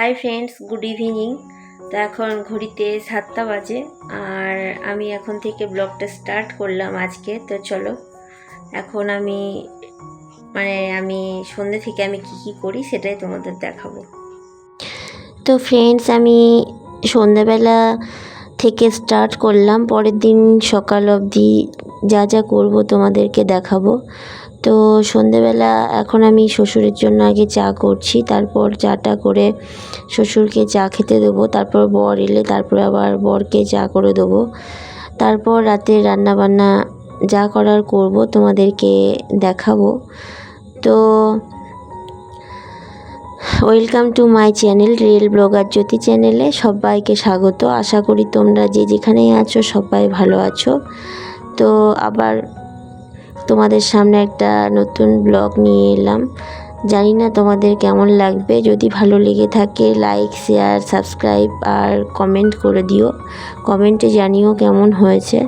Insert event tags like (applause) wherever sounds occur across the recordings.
Hi friends, good evening. তো এখন ঘড়িতে সাতটা বাজে আর আমি এখন থেকে ব্লগটা স্টার্ট করলাম আজকে। তো চলো, এখন আমি মানে আমি সন্ধ্যে থেকে আমি কি কি করি সেটাই তোমাদের দেখাবো। তো ফ্রেন্ডস, আমি সন্ধ্যাবেলা থেকে স্টার্ট করলাম। পরের দিন সকাল অবধি যা যা করব তোমাদেরকে দেখাবো। তো সন্ধেবেলা এখন আমি শ্বশুরের জন্য আগে চা করছি, তারপর চাটা করে শ্বশুরকে চা খেতে দেবো, তারপর বর এলে তারপর আবার বরকে চা করে দেবো। তারপর রাতে রান্নাবান্না যা করার করব তোমাদেরকে দেখাবো। তো welcome to my channel, real blogger Jyoti চ্যানেলে সবাইকে স্বাগত। আশা করি তোমরা যে যেখানেই আছো সবাই ভালো আছো। তো আবার তোমাদের সামনে একটা নতুন ব্লগ নিয়ে এলাম। জানি না তোমাদের কেমন লাগবে। যদি ভালো লেগে থাকে লাইক শেয়ার সাবস্ক্রাইব আর কমেন্ট করে দিও। কমেন্টে জানিও কেমন হয়েছে।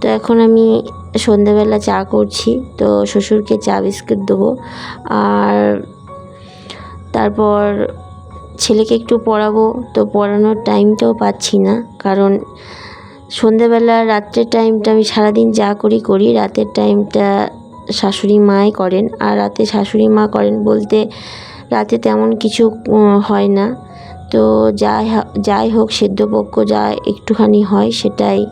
তো এখন আমি সন্ধেবেলা চা করছি। তো শ্বশুরকে চা বিস্কুট দেবো। আর তারপর ছেলেকে একটু পড়াবো। তো পড়ানোর টাইমটাও পাচ্ছি না। কারণ সন্ধেবেলা রাত্রের টাইমটা আমি সারাদিন যা করি করি। রাতের টাইমটা শাশুড়ি মাই করেন। আর রাতে শাশুড়ি মা করেন বলতে রাতে তেমন কিছু হয় না। তো যাই যাই হোক সেদ্ধপক্ষ যা একটুখানি হয়, সেটাই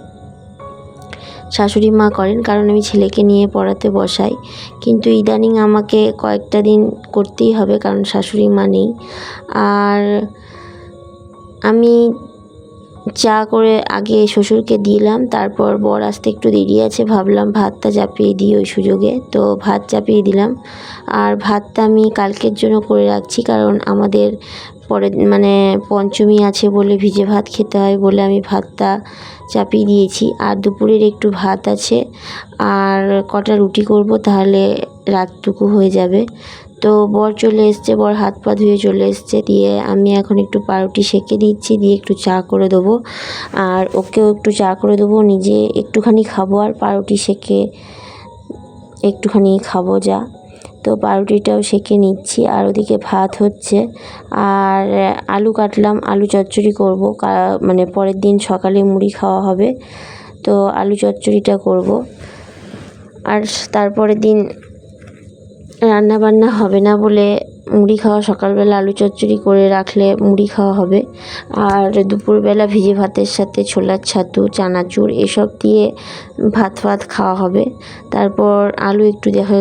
শাশুড়ি মা করেন। কারণ আমি ছেলেকে নিয়ে পড়াতে বসাই। কিন্তু ইদানিং আমাকে কয়েকটা দিন করতেই হবে, কারণ শাশুড়ি মা নেই। আর আমি চা করে আগে শ্বশুরকে দিলাম, তারপর বর আসতে একটু দেরি আছে, ভাবলাম ভাতটা চাপিয়ে দিই ওই সুযোগে। তো ভাত চাপিয়ে দিলাম। আর ভাতটা আমি কালকের জন্য করে রাখছি, কারণ আমাদের পরে মানে পঞ্চমী আছে বলে ভিজে ভাত খেতে হয় বলে আমি ভাতটা চাপিয়ে দিয়েছি। আর দুপুরের একটু ভাত আছে, আর কটা রুটি করব তাহলে রাতটুকু হয়ে যাবে। তো বর চলে এসছে, বর হাত পা ধুয়ে চলে এসছে, দিয়ে আমি এখন একটু পাউরুটি সেঁকে দিচ্ছি দিয়ে একটু চা করে দেবো। আর ওকেও একটু চা করে দেবো, নিজে একটুখানি খাব আর পাউরুটি সেঁকে একটুখানি খাব যা। তো পাউরুটিটাও সেঁকে নিচ্ছি, আর ওদিকে ভাত হচ্ছে। আর আলু কাটলাম, আলু চচ্চড়ি করব মানে পরের দিন সকালে মুড়ি খাওয়া হবে। তো আলু চচ্চড়িটা করব। আর তারপরের দিন রান্না বান্না হবে না বলে মুড়ি খাওয়া সকালবেলা আলু চচ্চড়ি করে রাখলে মুড়ি খাওয়া হবে। আর দুপুরবেলা ভিজে ভাতের সাথে ছোলার ছাতু, চানাচুর এসব দিয়ে ভাত ফাত খাওয়া হবে। তারপর আলু একটু দেখা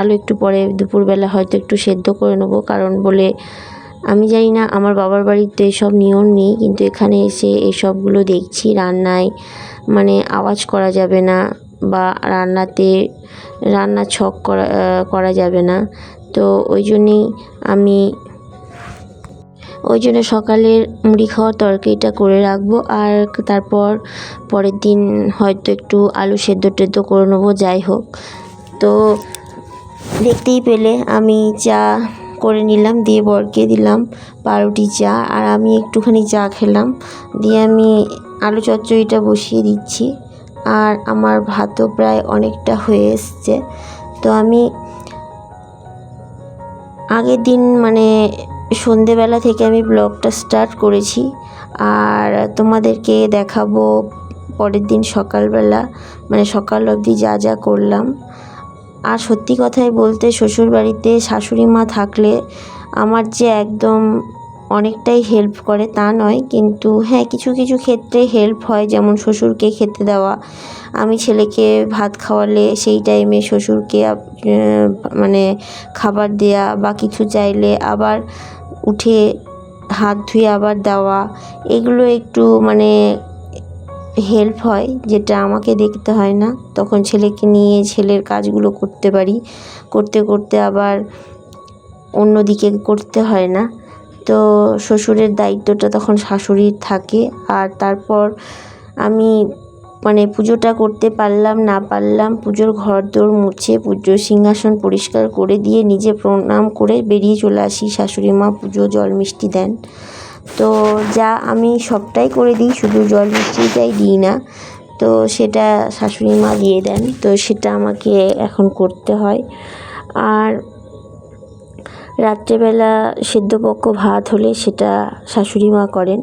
আলু একটু পরে দুপুরবেলা হয়তো একটু সেদ্ধ করে নেব। কারণ বলে আমি জানি না, আমার বাবার বাড়িতে এসব নিয়ম নেই, কিন্তু এখানে এসে এসবগুলো দেখছি, রান্নায় মানে আওয়াজ করা যাবে না। বা রান্নাতে রান্না ছক করা করা যাবে না। তো ওই জন্যেই আমি ওই জন্য সকালের মুড়ি খাওয়ার তরকারিটা করে রাখব। আর তারপর পরের দিন হয়তো একটু আলু সেদ্ধ টেদ্ধ করে নেব, যাই হোক। তো দেখতেই পেলে আমি চা করে নিলাম, দিয়ে বরকে দিলাম পাউরুটি চা। আর আমি একটুখানি চা খেলাম, দিয়ে আমি আলু চচ্চড়িটা বসিয়ে দিচ্ছি। আর আমার ভাতও প্রায় অনেকটা হয়ে এসছে। তো আমি আগের দিন মানে সন্ধেবেলা থেকে আমি ব্লগটা স্টার্ট করেছি। আর তোমাদেরকে দেখাবো পরের দিন সকালবেলা মানে সকাল অবধি যা যা করলাম। আর সত্যি কথাই বলতে শ্বশুর বাড়িতে শাশুড়ি মা থাকলে আমার যে একদম অনেকটাই হেল্প করে তা নয়, কিন্তু হ্যাঁ কিছু কিছু ক্ষেত্রে হেল্প হয়। যেমন শ্বশুরকে খেতে দেওয়া, আমি ছেলেকে ভাত খাওয়ালে সেই টাইমে শ্বশুরকে মানে খাবার দেয়া বা কিছু চাইলে আবার উঠে হাত ধুয়ে আবার দেওয়া, এগুলো একটু মানে হেল্প হয়, যেটা আমাকে দেখতে হয় না। তখন ছেলেকে নিয়ে ছেলের কাজগুলো করতে পারি, করতে করতে আবার অন্যদিকে করতে হয় না। তো শ্বশুরের দায়িত্বটা তখন শাশুড়ির থাকে। আর তারপর আমি মানে পুজোটা করতে পারলাম, না পারলাম, পুজোর ঘর দোর মুছে পুজোর সিংহাসন পরিষ্কার করে দিয়ে নিজে প্রণাম করে বেরিয়ে চলে আসি শাশুড়ি মা পুজো জল মিষ্টি দেন। তো যা আমি সবটাই করে দিই, শুধু জল মিষ্টিটাই দিই না। তো সেটা শাশুড়ি মা দিয়ে দেন, তো সেটা আমাকে এখন করতে হয়। আর রাত্রেবেলা সেদ্ধপক্ষ ভাত হলে সেটা শাশুড়ি মা করেন।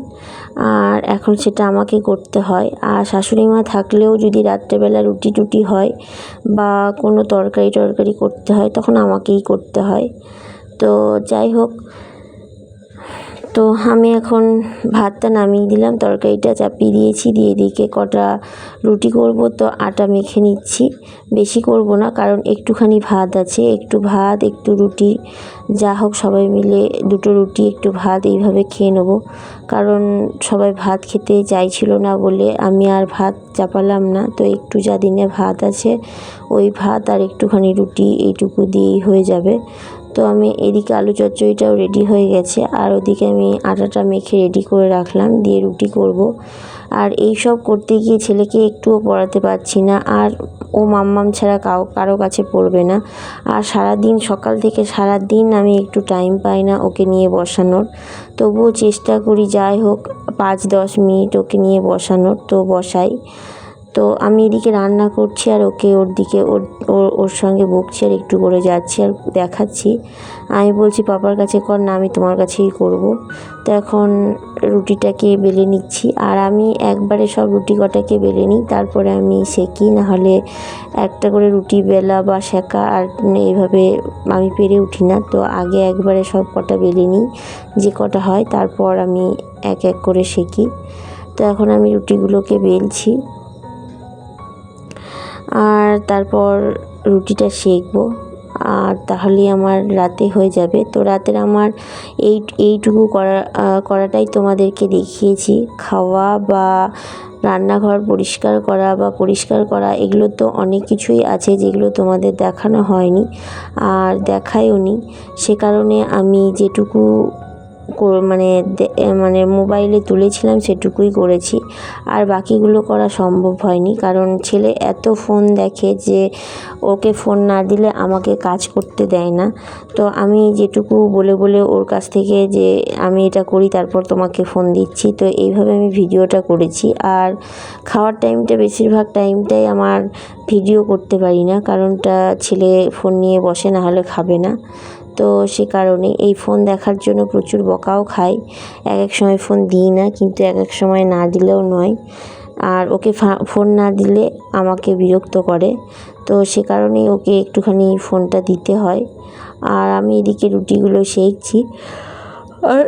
আর এখন সেটা আমাকে করতে হয়। আর শাশুড়ি মা থাকলেও যদি রাত্রেবেলা রুটি টুটি হয় বা কোনো তরকারি টরকারি করতে হয়, তখন আমাকেই করতে হয়। তো যাই হোক তো আমি এখন ভাতটা নামিয়ে দিলাম, তরকারিটা চাপিয়ে দিয়েছি, দিয়ে দিকে কটা রুটি করব, তো আটা মেখে নিচ্ছি। বেশি করব না, কারণ একটুখানি ভাত আছে, একটু ভাত, একটু রুটি, যা হোক সবাই মিলে দুটো রুটি, একটু ভাত এইভাবে খেয়ে নেব। কারণ সবাই ভাত খেতে চাইছিল না বলে আমি আর ভাত চাপালাম না, তো একটু যা দিনে ভাত আছে, ওই ভাত আর একটুখানি রুটি এইটুকু দিয়েই হয়ে যাবে। তো আমি এদিকে আলু চচ্চড়িটাও রেডি হয়ে গেছে। আর ওদিকে আমি আটাটা মেখে রেডি করে রাখলাম, দিয়ে রুটি করব। আর এই সব করতে গিয়ে ছেলেকে একটুও পড়াতে পারছি না, আর ও মাম্মাম ছাড়া কাউ কারও কাছে পড়বে না। আর সারা দিন সকাল থেকে সারা দিন আমি একটু টাইম পাই না ওকে নিয়ে বসানোর। তবুও চেষ্টা করি যাই হোক, পাঁচ দশ মিনিট ওকে নিয়ে বসানোর, তো বসাই। তো আমি এদিকে রান্না করছি আর ওকে ওর দিকে, ওর, ওর- সঙ্গে বকছি আর একটু করে যাচ্ছি আর দেখাচ্ছি। আমি বলছি, পাপার কাছে কর, না আমি তোমার কাছেই করব। তো এখন রুটিটাকে বেলে নিচ্ছি। আর আমি একবারে সব রুটি কটাকে বেলে নিই, তারপরে আমি সেকি, নাহলে একটা করে রুটি বেলা বা সেকা আর এইভাবে আমি পেরে উঠি না। তো আগে একবারে সব কটা বেলে নিই, যে কটা হয়, তারপর আমি এক এক করে সেকি। তো এখন আমি রুটিগুলোকে বেলছি। আর তারপর রুটিটা সেকবো আর তাহলেই আমার রাতে হয়ে যাবে। তো রাতের আমার এই এইটুকু করা করাটাই তোমাদেরকে দেখিয়েছি। খাওয়া বা রান্নাঘর পরিষ্কার করা বা পরিষ্কার করা, এগুলো তো অনেক কিছুই আছে যেগুলো তোমাদের দেখানো হয়নি আর দেখায়ও নি সে কারণে আমি যেটুকু মানে মানে মোবাইলে তুলেছিলাম সেটুকুই করেছি। আর বাকিগুলো করা সম্ভব হয়নি, কারণ ছেলে এত ফোন দেখে যে ওকে ফোন না দিলে আমাকে কাজ করতে দেয় না। তো আমি যেটুকু বলে বলে ওর কাছ থেকে যে আমি এটা করি, তারপর তোমাকে ফোন দিচ্ছি। তো এইভাবে আমি ভিডিওটা করেছি। আর খাওয়ার টাইমটা, বেশিরভাগ টাইমটাই আমার ভিডিও করতে পারি না, কারণটা ছেলে ফোন নিয়ে বসে, না হলে খাবে না। তো সে কারণে এই ফোন দেখার জন্য প্রচুর বকাও খাই এক এক সময় ফোন দিই না, কিন্তু এক এক সময় না দিলেও নয়। আর ওকে ফোন না দিলে আমাকে বিরক্ত করে। তো সে কারণেই ওকে একটুখানি ফোনটা দিতে হয়। আর আমি এদিকে রুটিগুলো সেকছি। আর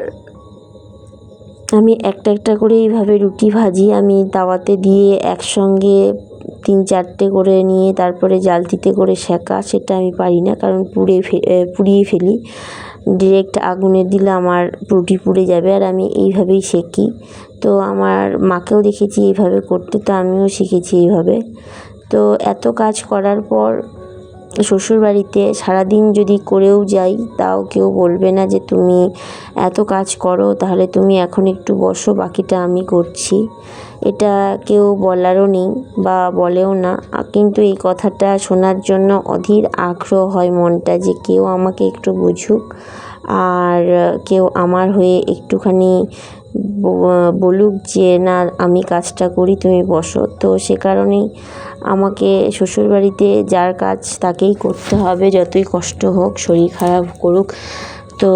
আমি একটা একটা করে এইভাবে রুটি ভাজি। আমি তাওয়াতে দিয়ে একসঙ্গে তিন চারটে করে নিয়ে তারপরে জালতিতে করে সেকা, সেটা আমি পারি না কারণ পুড়ে পুড়িয়ে ফেলি। ডিরেক্ট আগুনে দিলে আমার রুটি পুড়ে যাবে আর আমি এইভাবেই সেকি। তো আমার মাকেও দেখেছি এইভাবে করতে, তো আমিও শিখেছি এইভাবে। তো এত কাজ করার পর শ্বশুরবাড়িতে সারাদিন যদি করেও যাই, তাও কেউ বলবে না যে তুমি এত কাজ করো, তাহলে তুমি এখন একটু বসো, বাকিটা আমি করছি। এটা কেউ বলারও নেই বা বলেও না। কিন্তু এই কথাটা শোনার জন্য অধীর আগ্রহ হয় মনটা যে কেউ আমাকে একটু বুঝুক আর কেউ আমার হয়ে একটুখানি বলুক যে, না, আমি কাজটা করি, তুমি বসো। তো সে কারণেই আমাকে শ্বশুরবাড়িতে যার কাজ তাকেই করতে হবে, যতই কষ্ট হোক, শরীর খারাপ করুক। তো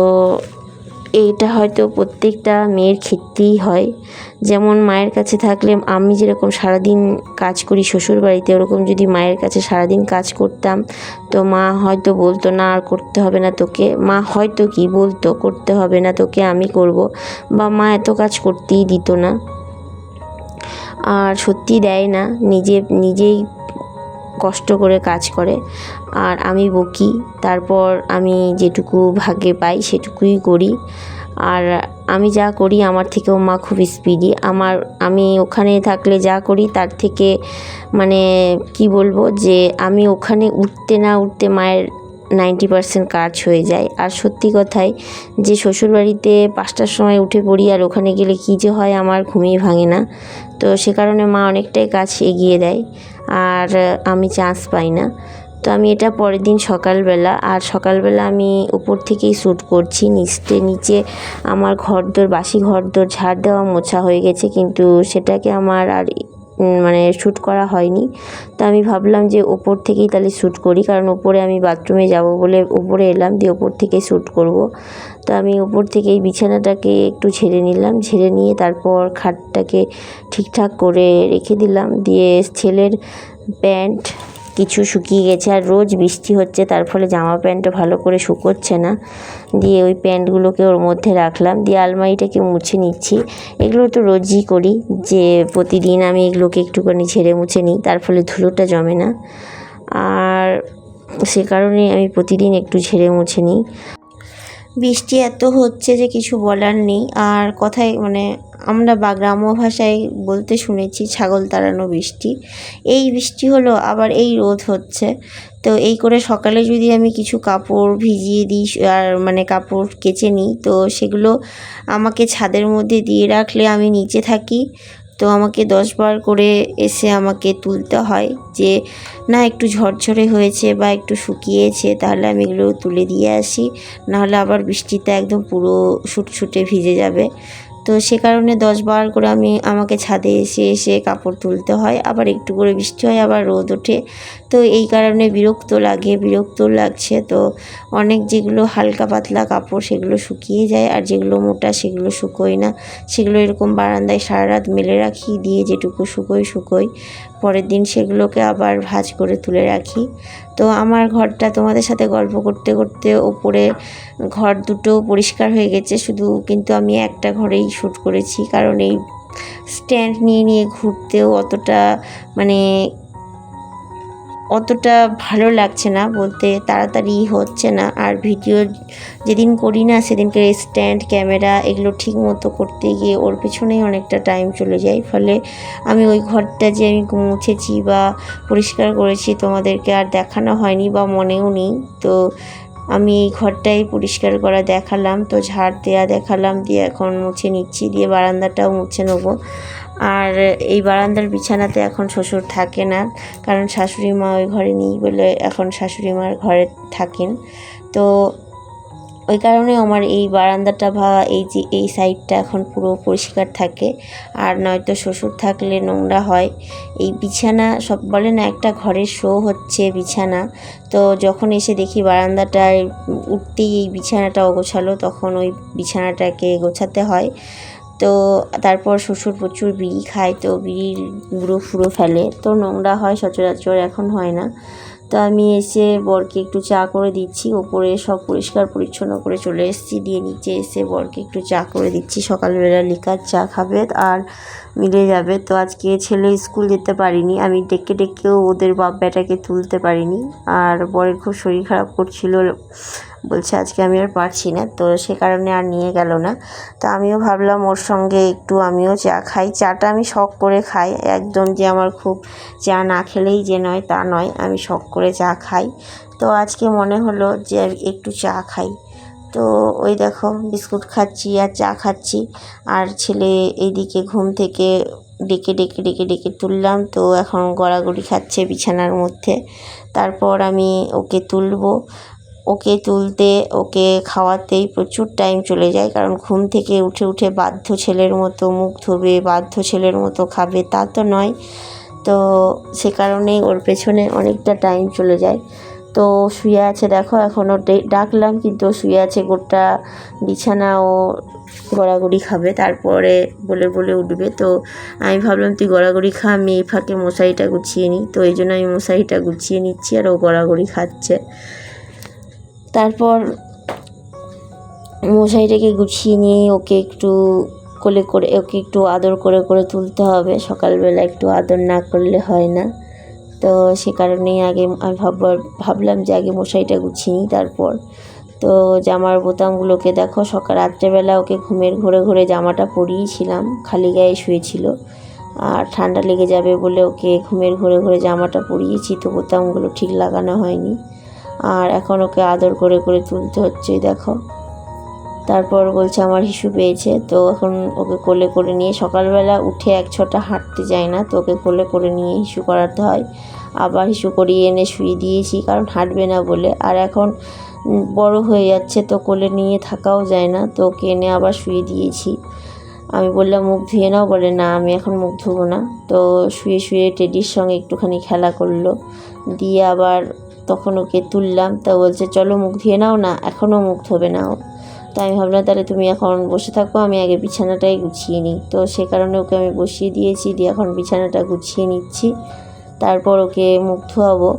এইটা হয়তো প্রত্যেকটা মেয়ের ক্ষেত্রেই হয়। যেমন মায়ের কাছে থাকলে আমি যেরকম সারাদিন কাজ করি শ্বশুর বাড়িতে ওরকম যদি মায়ের কাছে সারাদিন কাজ করতাম, তো মা হয়তো বলতো, না, আর করতে হবে না তোকে। মা হয়তো কি বলতো, করতে হবে না তোকে, আমি করব। বা মা এত কাজ করতেই দিত না। আর সত্যি দেয় না, নিজে, নিজেই কষ্ট করে কাজ করে। আর আমি বকি, তারপর আমি যেটুকু ভাগে পাই সেটুকুই করি। আর আমি যা করি আমার থেকেও মা খুব স্পিডি আমার, আমি ওখানে থাকলে যা করি তার থেকে মানে কি বলব যে আমি ওখানে উঠতে না উঠতে মায়ের নাইনটি পার্সেন্ট কাজ হয়ে যায়। আর সত্যি কথাই যে শ্বশুরবাড়িতে পাঁচটার সময় উঠে পড়ি আর ওখানে গেলে কী যে হয় আমার ঘুমিয়ে ভাঙে না। তো সে কারণে মা অনেকটাই কাজ এগিয়ে দেয়। আর আমি চান্স পাই না। তো আমি এটা পরের দিন সকালবেলা, আর সকালবেলা আমি উপর থেকেই শ্যুট করছি। নিচতে, নিচে আমার ঘর দোর বাসি ঘর দোর ঝাড় দেওয়া মোছা হয়ে গেছে, কিন্তু সেটাকে আমার আর মানে শ্যুট করা হয়নি। তো আমি ভাবলাম যে ওপর থেকেই তাহলে শ্যুট করি, কারণ ওপরে আমি বাথরুমে যাব বলে ওপরে এলাম, দিয়ে ওপর থেকে শ্যুট করব। তো আমি ওপর থেকে এই বিছানাটাকে একটু ছেড়ে নিলাম ছেড়ে নিয়ে তারপর খাটটাকে ঠিকঠাক করে রেখে দিলাম। দিয়ে ছেলের প্যান্ট কিছু শুকিয়ে গেছে আর রোজ বৃষ্টি হচ্ছে, তার ফলে জামা প্যান্টও ভালো করে শুকোচ্ছে না। দিয়ে ওই প্যান্টগুলোকে ওর মধ্যে রাখলাম, দিয়ে আলমারিটাকে মুছে নিচ্ছি। এগুলো তো রোজই করি, যে প্রতিদিন আমি এগুলোকে একটুখানি ঝেড়ে মুছে নিই, তার ফলে ধুলোটা জমে না। আর সে কারণে আমি প্রতিদিন একটু ঝেড়ে মুছে নিই। বৃষ্টি এত হচ্ছে যে কিছু বলার নেই, আর কথায় মানে আমরা বা গ্রাম্য ভাষায় বলতে শুনেছি ছাগল তাড়ানো বৃষ্টি। এই বৃষ্টি হলো আবার এই রোদ হচ্ছে। তো এই করে সকালে যদি আমি কিছু কাপড় ভিজিয়ে দিই আর মানে কাপড় কেচে নিই, তো সেগুলো আমাকে ছাদের মধ্যে দিয়ে রাখলে আমি নিচে থাকি। তো আমাকে দশবার করে এসে আমাকে তুলতে হয় যে, না, একটু ঝরঝরে হয়েছে বা একটু শুকিয়েছে, তাহলে আমি এগুলো তুলে দিয়ে আসি। নাহলে আবার বৃষ্টিতে একদম পুরো ছুটছুটে ভিজে যাবে। তো সে কারণে দশ বার করে আমি আমাকে ছাদে এসে এসে কাপড় তুলতে হয়, আবার একটু করে বৃষ্টি হয়, আবার রোদ ওঠে। তো এই কারণে বিরক্ত লাগে, বিরক্ত লাগছে। তো অনেক যেগুলো হালকা পাতলা কাপড় সেগুলো শুকিয়ে যায়, আর যেগুলো মোটা সেগুলো শুকোয় না। সেগুলো এরকম বারান্দায় সারা রাত মেলে রাখি, দিয়ে যেটুকু শুকোয় শুকোই পরের দিন সেগুলোকে আবার ভাজ করে তুলে রাখি। তো আমার ঘরটা তোমাদের সাথে গল্প করতে করতে ওপরে ঘর দুটো পরিষ্কার হয়ে গেছে, শুধু কিন্তু আমি একটা ঘরেই শ্যুট করেছি। কারণ এই স্ট্যান্ড নিয়ে নিয়ে ঘুরতেও অতটা মানে অতটা ভালো লাগছে না বলতে তাড়াতাড়ি হচ্ছে না। আর ভিডিও যেদিন করি না, সেদিনকে স্ট্যান্ড ক্যামেরা এগুলো ঠিক মতো করতে গিয়ে ওর পেছনেই অনেকটা টাইম চলে যায়। ফলে আমি ওই ঘরটা যে আমি মুছেছি বা পরিষ্কার করেছি তোমাদেরকে আর দেখানো হয়নি বা মনেও নেই। তো আমি এই ঘরটাই পরিষ্কার করা দেখালাম, তো ঝাড় দেওয়া দেখালাম, দিয়ে এখন মুছে নিচ্ছি, দিয়ে বারান্দাটাও মুছে নেব। আর এই বারান্দার বিছানাতে এখন শ্বশুর থাকে না, কারণ শাশুড়ি মা ওই ঘরে নেই বলে এখন শাশুড়ি মার ঘরে থাকেন। তো ওই কারণে আমার এই বারান্দাটা বা এই যে, এই সাইডটা এখন পুরো পরিষ্কার থাকে। আর নয়তো শ্বশুর থাকলে নোংরা হয়। এই বিছানা সব বলে না, একটা ঘরের শো হচ্ছে বিছানা। তো যখন এসে দেখি বারান্দাটায় উঠতেই এই বিছানাটা অগোছালো, তখন ওই বিছানাটাকে গোছাতে হয়। তো তারপর শ্বশুর প্রচুর বিড়ি খায় তো বিড়ির গুঁড়ো ফুড়ো ফেলে। তো নোংরা হয়, সচরাচর এখন হয় না। তো আমি এসে বরকে একটু চা করে দিচ্ছি, ওপরে সব পরিষ্কার পরিচ্ছন্ন করে চলে এসেছি। দিয়ে নিচে এসে বরকে একটু চা করে দিচ্ছি। সকালবেলা লিকার চা খাবে আর মিলে যাবে। তো আজকে ছেলে স্কুল যেতে পারিনি। আমি ডেকে ডেকেও ওদের বাপ বেটাকে তুলতে পারিনি। আর বরের খুব শরীর খারাপ করছিল। বলছে, আজকে আমি আর পারছি না। তো সে কারণে আর নিয়ে গেল না। তো আমিও ভাবলাম ওর সঙ্গে একটু আমিও চা খাই। চাটা আমি শখ করে খাই। একদম যে আমার খুব চা না খেলেই যে নয়, তা নয়। আমি শখ করে চা খাই। তো আজকে মনে হলো যে একটু চা খাই। তো ওই দেখো, বিস্কুট খাচ্ছি আর চা খাচ্ছি। আর ছেলে এইদিকে ঘুম থেকে ডেকে ডেকে ডেকে ডেকে তুললাম। তো এখন গড়াগড়ি খাচ্ছে বিছানার মধ্যে। তারপর আমি ওকে তুলবো। ওকে তুলতে, ওকে খাওয়াতেই প্রচুর টাইম চলে যায়। কারণ ঘুম থেকে উঠে উঠে বাধ্য ছেলের মতো মুখ ধোবে, বাধ্য ছেলের মতো খাবে, তা তো নয়। তো সে কারণেই ওর পেছনে অনেকটা টাইম চলে যায়। তো শুয়ে আছে, দেখো এখনও ডাকলাম, কিন্তু শুয়ে আছে গোটা বিছানা ও গড়াগড়ি খাবে। তারপরে বলে বলে উঠবে, তো আমি ভাবলাম তুই গড়াগড়ি খা আমি এই ফাঁকে মশারিটা গুছিয়ে নিই তো এই জন্য আমি মশারিটা গুছিয়ে নিচ্ছি আর ও গড়াগড়ি খাচ্ছে। তারপর মশারিটাকে গুছিয়ে নিয়ে ওকে একটু কোলে করে, ওকে একটু আদর করে করে তুলতে হবে। সকালবেলা একটু আদর না করলে হয় না। তো সে কারণেই আগে আমি ভাববার ভাবলাম যে আগে মশারিটা গুছিয়ে নিই তারপর। তো জামার বোতামগুলোকে দেখো, সকাল রাত্রেবেলা ওকে ঘুমের ঘরে ঘরে জামাটা পরিয়েছিলাম, খালি গায়ে শুয়েছিল। আর ঠান্ডা লেগে যাবে বলে ওকে ঘুমের ঘরে ঘরে জামাটা পরিয়েছি, তো বোতামগুলো ঠিক লাগানো হয়নি। আর এখন ওকে আদর করে করে তুলতে হচ্ছে দেখো। তারপর বলছে, আমার হিসু পেয়েছে, তো এখন ওকে কোলে করে নিয়ে সকালবেলা উঠে এক ছটা হাঁটতে যায় না, তো ওকে কোলে করে নিয়ে হিসু করাতে হয়। আবার হিসু করিয়ে এনে শুয়ে দিয়েছি, কারণ হাঁটবে না বলে। আর এখন বড় হয়ে যাচ্ছে, তো কোলে নিয়ে থাকাও যায় না, তো ওকে এনে আবার শুয়ে দিয়েছি। আমি বললাম, মুখ ধুয়ে নাও, বলে, না, আমি এখন মুখ ধুবো না। তো শুয়ে শুয়ে টেডির সঙ্গে একটুখানি খেলা করল। দিয়ে আবার তখন ওকে তুললাম, তা বলছে, চলো মুখ ধুয়ে নাও না, এখনও মুখ ধোবে নাও তো আমি ভাবলাম, তাহলে তুমি এখন বসে থাকো, আমি আগে বিছানাটাই গুছিয়ে নিই। তো সে কারণে ওকে আমি বসিয়ে দিয়েছি, দিয়ে এখন বিছানাটা গুছিয়ে নিচ্ছি। তারপর ওকে মুখ ধোয়াবো।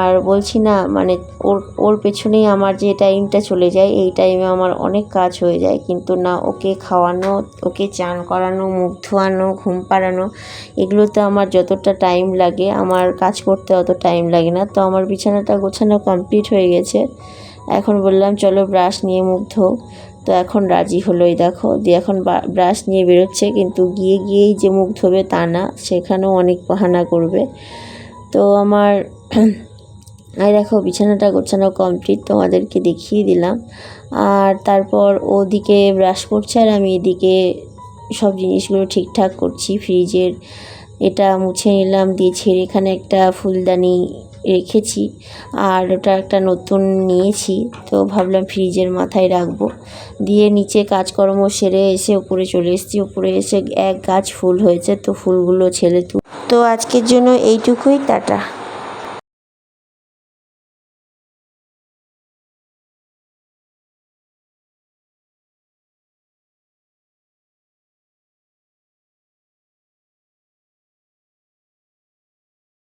আর বলছি না মানে ওর ওর পেছনেই আমার যে টাইমটা চলে যায়, এই টাইমে আমার অনেক কাজ হয়ে যায়। কিন্তু না, ওকে খাওয়ানো, ওকে চান করানো, মুখ ধোয়ানো, ঘুম পাড়ানো, এগুলোতে আমার যতটা টাইম লাগে, আমার কাজ করতে অত টাইম লাগে না। তো আমার বিছানাটা গোছানো কমপ্লিট হয়ে গেছে। এখন বললাম, চলো ব্রাশ নিয়ে মুখ ধো। তো এখন রাজি হলো এই দেখো। দিয়ে এখন ব্রাশ নিয়ে বেরোচ্ছে, কিন্তু গিয়ে গিয়েই যে মুখ ধোবে তা না, সেখানেও অনেক বাহানা করবে। তো আমার, (clears throat) এই দেখো, বিছানাটা গোছানো কমপ্লিট তোমাদেরকে দেখিয়ে দিলাম। আর তারপর ওদিকে ব্রাশ করছে, আর আমি এদিকে সব জিনিসগুলো ঠিকঠাক করছি। ফ্রিজের এটা মুছে নিলাম, দিয়ে ছেড়ে এখানে একটা ফুলদানি রেখেছি। আর ওটা একটা নতুন নিয়েছি, তো ভাবলাম ফ্রিজের মাথায় রাখব। দিয়ে নিচে কাজকর্ম সেরে এসে উপরে চলে এসেছি। উপরে এসে এক গাছ ফুল হয়েছে, তো ফুলগুলো ছেলে তু আজকের জন্য এইটুকুই, টাটা।